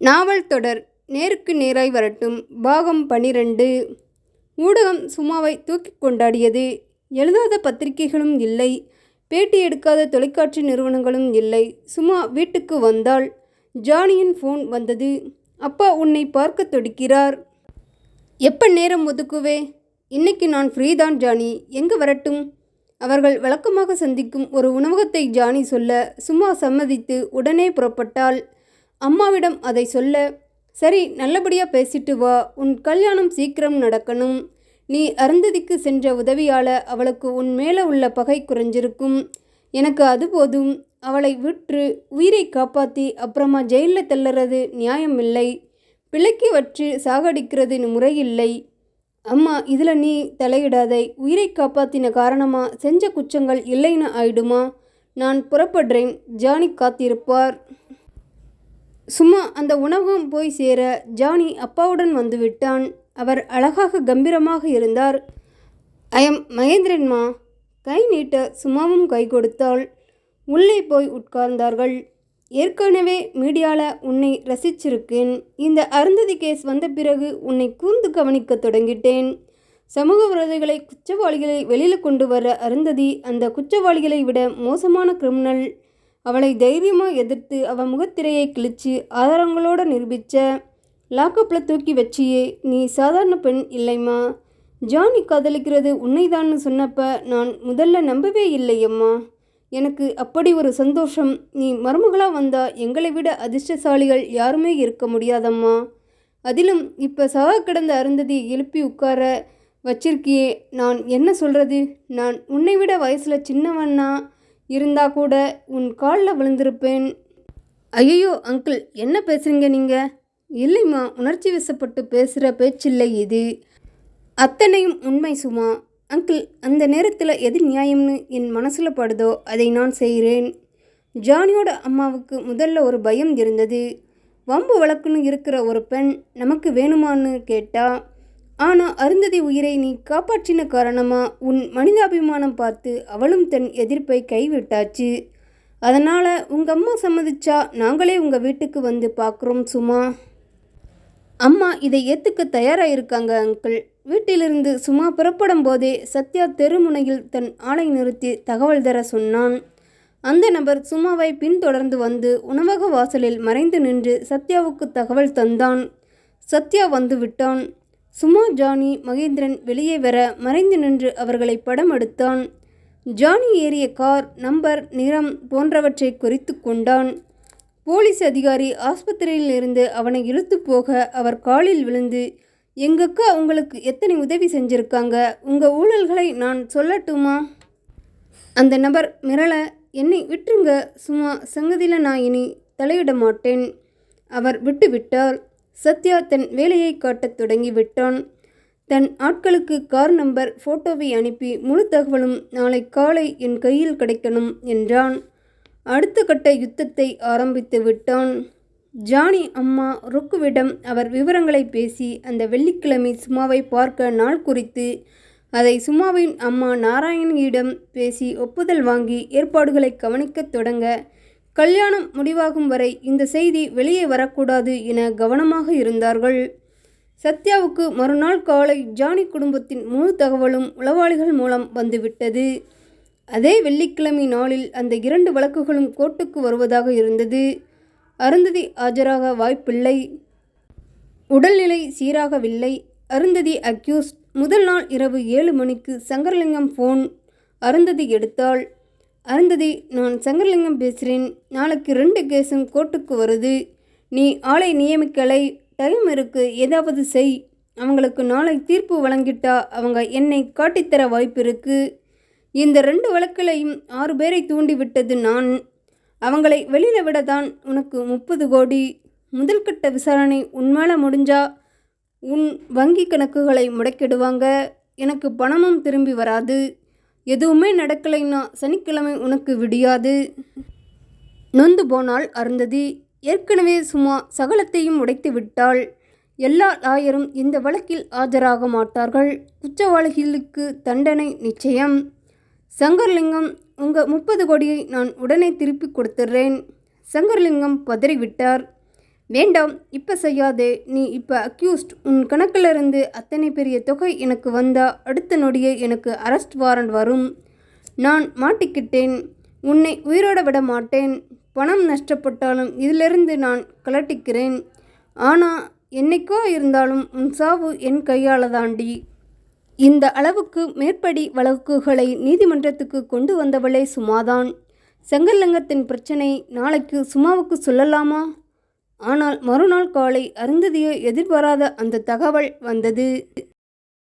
நாவல் தொடர் நேருக்கு நேராய் வரட்டும். பாகம் பனிரெண்டு. ஊடகம் சுமாவை தூக்கி கொண்டாடியது. எழுதாத பத்திரிகைகளும் இல்லை. பேட்டி எடுக்காத தொலைக்காட்சி நிறுவனங்களும் இல்லை. சுமா வீட்டுக்கு வந்தால் ஜானியின் ஃபோன் வந்தது. அப்பா உன்னை பார்க்க தொடுக்கிறார். எப்போ நேரம் ஒதுக்குவே? இன்னைக்கு நான் ஃப்ரீ தான் ஜானி. எங்கே வரட்டும்? அவர்கள் வழக்கமாக சந்திக்கும் ஒரு உணவகத்தை ஜானி சொல்ல சும்மா சம்மதித்து உடனே புறப்பட்டாள். அம்மாவிடம் அதை சொல்ல சரி நல்லபடியாக பேசிட்டு வா. உன் கல்யாணம் சீக்கிரம் நடக்கணும். நீ அருந்ததிக்கு சென்ற உதவியால் அவளுக்கு உன் மேலே உள்ள பகை குறைஞ்சிருக்கும். எனக்கு அது போதும். அவளை விற்று உயிரை காப்பாற்றி அப்புறமா ஜெயிலில் தள்ளுறது நியாயமில்லை. பிழைக்கி வச்சு சாகடிக்கிறது முறையில்லை. அம்மா இதில் நீ தலையிடாதை. உயிரை காப்பாத்தின காரணமாக செஞ்ச குற்றங்கள் இல்லைன்னு ஆயிடுமா? நான் புறப்படுறேன். ஜானி காத்திருப்பார். சும்மா அந்த உணவகம் போய் சேர ஜானி அப்பாவுடன் வந்து விட்டான். அவர் அழகாக கம்பீரமாக இருந்தார். ஐயம் மகேந்திரன்மா கை நீட்ட சும்மாவும் கை கொடுத்தாள். உள்ளே போய் உட்கார்ந்தார்கள். ஏற்கனவே மீடியாவில் உன்னை ரசிச்சிருக்கேன். இந்த அருந்ததி கேஸ் வந்த பிறகு உன்னை கூர்ந்து கவனிக்க தொடங்கிட்டேன். சமூக விரோதிகளை குற்றவாளிகளை வெளியில் கொண்டு வர அருந்ததி அந்த குற்றவாளிகளை விட மோசமான கிரிமினல். அவளை தைரியமாக எதிர்த்து அவன் முகத்திரையை கிழிச்சு ஆதாரங்களோடு நிரூபிச்ச லாக்கப்பில் தூக்கி வச்சியே நீ சாதாரண பெண் இல்லைம்மா. ஜானி காதலிக்கிறது உன்னைதான்னு சொன்னப்ப நான் முதல்ல நம்பவே இல்லையம்மா. எனக்கு அப்படி ஒரு சந்தோஷம். நீ மருமகளாக வந்தால் எங்களை விட அதிர்ஷ்டசாலிகள் யாருமே இருக்க முடியாதம்மா. அதிலும் இப்போ சாக கிடந்த அருந்ததி எழுப்பி உட்கார வச்சிருக்கியே நான் என்ன சொல்கிறது நான் உன்னை விட வயசில் சின்னவன்னா இருந்தால் கூட உன் காலில் விழுந்திருப்பேன். ஐயோ அங்கிள் என்ன பேசுகிறீங்க நீங்கள் இல்லைம்மா உணர்ச்சி வசப்பட்டு பேசுகிற பேச்சில்லை இது. அத்தனையும் உண்மை சுமா. அங்கிள் அந்த நேரத்தில் எது நியாயம்னு என் மனசில் படுதோ அதை நான் செய்கிறேன் ஜானியோட அம்மாவுக்கு முதல்ல ஒரு பயம் இருந்தது. வம்பு வழக்குன்னு இருக்கிற ஒரு பெண் நமக்கு வேணுமான்னு கேட்டால் ஆனால் அருந்ததி உயிரை நீ காப்பாற்றின காரணமாக உன் மனிதாபிமானம் பார்த்து அவளும் தன் எதிர்ப்பை கைவிட்டாச்சு. அதனால் உங்கள் அம்மா சம்மதிச்சா நாங்களே உங்கள் வீட்டுக்கு வந்து பார்க்குறோம் சும்மா அம்மா இதை ஏற்றுக்க தயாராக இருக்காங்க அங்கிள். வீட்டிலிருந்து சும்மா புறப்படும் போதே சத்யா தெருமுனையில் தன் ஆளை நிறுத்தி தகவல் தர சொன்னான். அந்த நபர் சும்மாவை பின்தொடர்ந்து வந்து உணவக வாசலில் மறைந்து நின்று சத்யாவுக்கு தகவல் தந்தான். சத்யா வந்து விட்டான். சுமா ஜானி மகேந்திரன் வெளியே வர மறைந்து நின்று அவர்களை படம் எடுத்தான். ஜானி ஏறிய கார் நம்பர் நிறம் போன்றவற்றை குறித்து கொண்டான். போலீஸ் அதிகாரி ஆஸ்பத்திரியில் இருந்து அவனை இழுத்து போக அவர் காலில் விழுந்து எங்கக்கா உங்களுக்கு எத்தனை உதவி செஞ்சுருக்காங்க? உங்கள் ஊழல்களை நான் சொல்லட்டுமா? அந்த நபர் மிரள என்னை விட்டுருங்க. சும்மா சங்கதியில் நான் இனி தலையிட மாட்டேன். அவர் விட்டுவிட்டார் சத்யா தன் வேலையை காட்டத் தொடங்கி விட்டான் தன் ஆட்களுக்கு கார் நம்பர் ஃபோட்டோவை அனுப்பி முழு தகவலும் நாளை காலை என் கையில் கிடைக்கணும் என்றான். அடுத்த கட்ட யுத்தத்தை ஆரம்பித்து விட்டான். ஜானி அம்மா ருக்குவிடம் அவர் விவரங்களை பேசி அந்த வெள்ளிக்கிழமை சுமாவை பார்க்க நாள் குறித்து அதை சுமாவின் அம்மா நாராயணியிடம் பேசி ஒப்புதல் வாங்கி ஏற்பாடுகளை கவனிக்கத் தொடங்க கல்யாணம் முடிவாகும் வரை இந்த செய்தி வெளியே வரக்கூடாது என கவனமாக இருந்தார்கள். சத்யாவுக்கு மறுநாள் காலை ஜானி குடும்பத்தின் முழு தகவலும் உளவாளிகள் மூலம் வந்துவிட்டது. அதே வெள்ளிக்கிழமை நாளில் அந்த இரண்டு வழக்குகளும் கோர்ட்டுக்கு வருவதாக இருந்தது. அருந்ததி ஆஜராக வாய்ப்பில்லை. உடல்நிலை சீராகவில்லை. அருந்ததி அக்யூஸ்ட். முதல் நாள் இரவு ஏழு மணிக்கு சங்கரலிங்கம் ஃபோன் அருந்ததி எடுத்தாள். அருந்ததி நான் சங்கரலிங்கம் பேசுகிறேன் நாளைக்கு ரெண்டு கேஸும் கோர்ட்டுக்கு வருது. நீ ஆளை நியமிக்கலை. டைம் இருக்கு. ஏதாவது செய். அவங்களுக்கு நாளை தீர்ப்பு வழங்கிட்டா அவங்க என்னை காட்டித்தர வாய்ப்பு இருக்குது இந்த ரெண்டு வழக்கிலையும் ஆறு பேரை தூண்டிவிட்டது நான். அவங்களை வெளியில் விட தான் உனக்கு முப்பது கோடி. முதல் கட்ட விசாரணை உன்மேல முடிஞ்சா உன் வங்கி கணக்குகளை முடக்கிடுவாங்க. எனக்கு பணமும் திரும்பி வராது. எதுவுமே நடக்கலைன்னா சனிக்கிழமை உனக்கு விடியாது. நொந்து போனால் அருந்ததி. ஏற்கனவே சும்மா சகலத்தையும் உடைத்து விட்டாள். எல்லா லாயரும் இந்த வழக்கில் ஆஜராக மாட்டார்கள். குற்றவாளிகளுக்கு தண்டனை நிச்சயம். சங்கர்லிங்கம் உங்கள் முப்பது கோடியை நான் உடனே திருப்பி கொடுத்துட்றேன் சங்கர்லிங்கம் பதறிவிட்டார். வேண்டாம் இப்போ செய்யாதே. நீ இப்போ அக்யூஸ்ட் உன் கணக்கிலிருந்து அத்தனை பெரிய தொகை எனக்கு வந்தால் அடுத்த நொடியே எனக்கு அரெஸ்ட் வாரண்ட் வரும். நான் மாட்டிக்கிட்டேன். உன்னை உயிரோட விட மாட்டேன். பணம் நஷ்டப்பட்டாலும் இதிலிருந்து நான் கலட்டிக்கிறேன். ஆனால் என்னைக்கோ இருந்தாலும் உன் சாவு என் கையால் தாண்டி இந்த அளவுக்கு மேற்படி வழக்குகளை நீதிமன்றத்துக்கு கொண்டு வந்தவளே சுமாதான். செங்கல்லங்கத்தின் பிரச்சனை நாளைக்கு சுமாவுக்கு சொல்லலாமா? ஆனால் மறுநாள் காலை அருந்ததியை எதிர்பாராத அந்த தகவல் வந்தது.